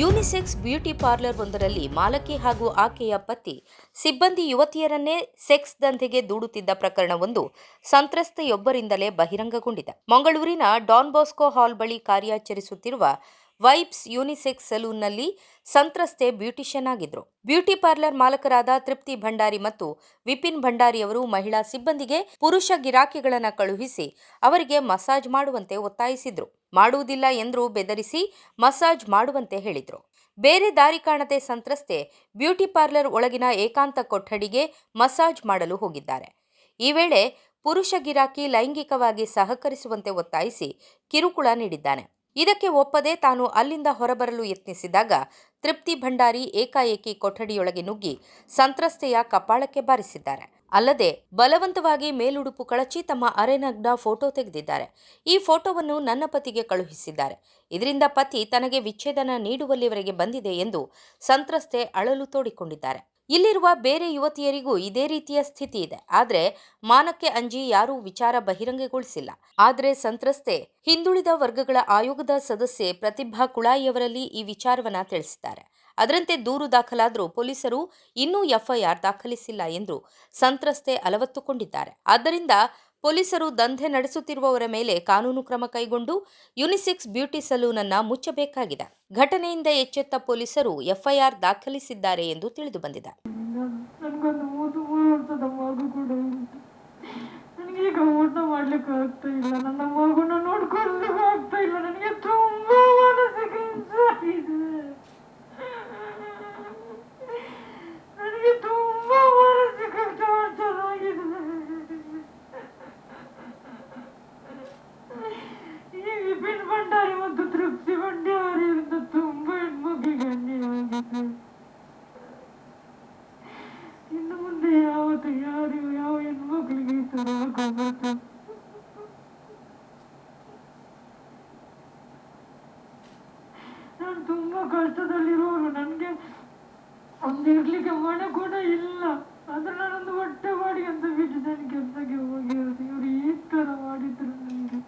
Unisex beauty parlour ಒಂದರಲ್ಲಿ ಮಾಲಕಿ ಹಾಗೂ ಆಕೆಯ ಪತಿ ಸಿಬ್ಬಂದಿ ಯುವತಿಯರನ್ನೇ ಸೆಕ್ಸ್ ದಂಧೆಗೆ ದೂಡುತ್ತಿದ್ದ ಪ್ರಕರಣವೊಂದು ಸಂತ್ರಸ್ತೆಯೊಬ್ಬರಿಂದಲೇ ಬಹಿರಂಗಗೊಂಡಿದೆ. ಮಂಗಳೂರಿನ ಡಾನ್ ಬಾಸ್ಕೋ ಹಾಲ್ ಬಳಿ ಕಾರ್ಯಾಚರಿಸುತ್ತಿರುವ ವೈಬ್ಸ್ ಯೂನಿಸೆಕ್ಸ್ ಸಲೂನ್ನಲ್ಲಿ ಸಂತ್ರಸ್ತೆ ಬ್ಯೂಟಿಷಿಯನ್ ಆಗಿದ್ರು ಬ್ಯೂಟಿ ಪಾರ್ಲರ್ ಮಾಲಕರಾದ ತೃಪ್ತಿ ಭಂಡಾರಿ ಮತ್ತು ವಿಪಿನ್ ಭಂಡಾರಿ ಅವರು ಮಹಿಳಾ ಸಿಬ್ಬಂದಿಗೆ ಪುರುಷ ಗಿರಾಕಿಗಳನ್ನು ಕಳುಹಿಸಿ ಅವರಿಗೆ ಮಸಾಜ್ ಮಾಡುವಂತೆ ಒತ್ತಾಯಿಸಿದ್ರು. ಮಾಡುವುದಿಲ್ಲ ಎಂದು ಬೆದರಿಸಿ ಮಸಾಜ್ ಮಾಡುವಂತೆ ಹೇಳಿದರು. ಬೇರೆ ದಾರಿ ಕಾಣದೆ ಸಂತ್ರಸ್ತೆ ಬ್ಯೂಟಿ ಪಾರ್ಲರ್ ಒಳಗಿನ ಏಕಾಂತ ಕೊಠಡಿಗೆ ಮಸಾಜ್ ಮಾಡಲು ಹೋಗಿದ್ದಾರೆ. ಈ ವೇಳೆ ಪುರುಷ ಗಿರಾಕಿ ಲೈಂಗಿಕವಾಗಿ ಸಹಕರಿಸುವಂತೆ ಒತ್ತಾಯಿಸಿ ಕಿರುಕುಳ ನೀಡಿದ್ದಾನೆ. ಇದಕ್ಕೆ ಒಪ್ಪದೆ ತಾನು ಅಲ್ಲಿಂದ ಹೊರಬರಲು ಯತ್ನಿಸಿದಾಗ ತೃಪ್ತಿ ಭಂಡಾರಿ ಏಕಾಏಕಿ ಕೊಠಡಿಯೊಳಗೆ ನುಗ್ಗಿ ಸಂತ್ರಸ್ತೆಯ ಕಪಾಳಕ್ಕೆ ಬಾರಿಸಿದ್ದಾರೆ. ಅಲ್ಲದೆ ಬಲವಂತವಾಗಿ ಮೇಲುಡುಪು ಕಳಚಿ ತಮ್ಮ ಅರೆನಗ್ನ ಫೋಟೋ ತೆಗೆದಿದ್ದಾರೆ. ಈ ಫೋಟೋವನ್ನು ನನ್ನ ಪತಿಗೆ ಕಳುಹಿಸಿದ್ದಾರೆ. ಇದರಿಂದ ಪತಿ ತನಗೆ ವಿಚ್ಛೇದನ ನೀಡುವಲ್ಲಿವರೆಗೆ ಬಂದಿದೆ ಎಂದು ಸಂತ್ರಸ್ತೆ ಅಳಲು ತೋಡಿಕೊಂಡಿದ್ದಾರೆ. ಇಲ್ಲಿರುವ ಬೇರೆ ಯುವತಿಯರಿಗೂ ಇದೇ ರೀತಿಯ ಸ್ಥಿತಿ ಇದೆ. ಆದರೆ ಮಾನಕ್ಕೆ ಅಂಜಿ ಯಾರೂ ವಿಚಾರ ಬಹಿರಂಗಗೊಳಿಸಿಲ್ಲ. ಆದರೆ ಸಂತ್ರಸ್ತೆ, ಹಿಂದುಳಿದ ವರ್ಗಗಳ ಆಯೋಗದ ಸದಸ್ಯೆ ಪ್ರತಿಭಾ ಕುಳಾಯಿಯವರಲ್ಲಿ ಈ ವಿಚಾರವನ್ನ ತಿಳಿಸಿದ್ದಾರೆ. ಅದರಂತೆ ದೂರು ದಾಖಲಾದರೂ ಪೊಲೀಸರು ಇನ್ನೂ ಎಫ್ಐಆರ್ ದಾಖಲಿಸಿಲ್ಲ ಎಂದು ಸಂತ್ರಸ್ತೆ ಅಲವತ್ತುಕೊಂಡಿದ್ದಾರೆ. ಆದ್ದರಿಂದ ಪೊಲೀಸರು ದಂಧೆ ನಡೆಸುತ್ತಿರುವವರ ಮೇಲೆ ಕಾನೂನು ಕ್ರಮ ಕೈಗೊಂಡು ಯುನಿಸೆಕ್ಸ್ ಬ್ಯೂಟಿ ಸಲೂನ್ ಅನ್ನ ಮುಚ್ಚಬೇಕಾಗಿದೆ. ಘಟನೆಯಿಂದ ಎಚ್ಚೆತ್ತ ಪೊಲೀಸರು ಎಫ್ಐಆರ್ ದಾಖಲಿಸಿದ್ದಾರೆ ಎಂದು ತಿಳಿದು ಬಂದಿದೆ. ನನಗೀಗ ಊಟ ಮಾಡ್ಲಿಕ್ಕೆ ಆಗ್ತಾ ಇಲ್ಲ. ನನ್ನ ಮಗುನ ಯಾರು ಯಾವ ಹೆಣ್ಮಕ್ಳಿಗೆ ಈ ಥರ ಆಗೋಗ್ಬಾರ್ದು ನಾನು ತುಂಬಾ ಕಷ್ಟದಲ್ಲಿರೋರು ನನಗೆ ಒಂದು ಮನೆ ಕೂಡ ಇಲ್ಲ ಆದ್ರೆ ನಾನೊಂದು ಹೊಟ್ಟೆ ಮಾಡಿ ಅಂತ ಬಿಟ್ಟು ನಾನು ಕೆಲಸಕ್ಕೆ ಹೋಗಿರೋದು ಇವ್ರು ಈ ಥರ ಮಾಡಿದ್ರು ನನಗೆ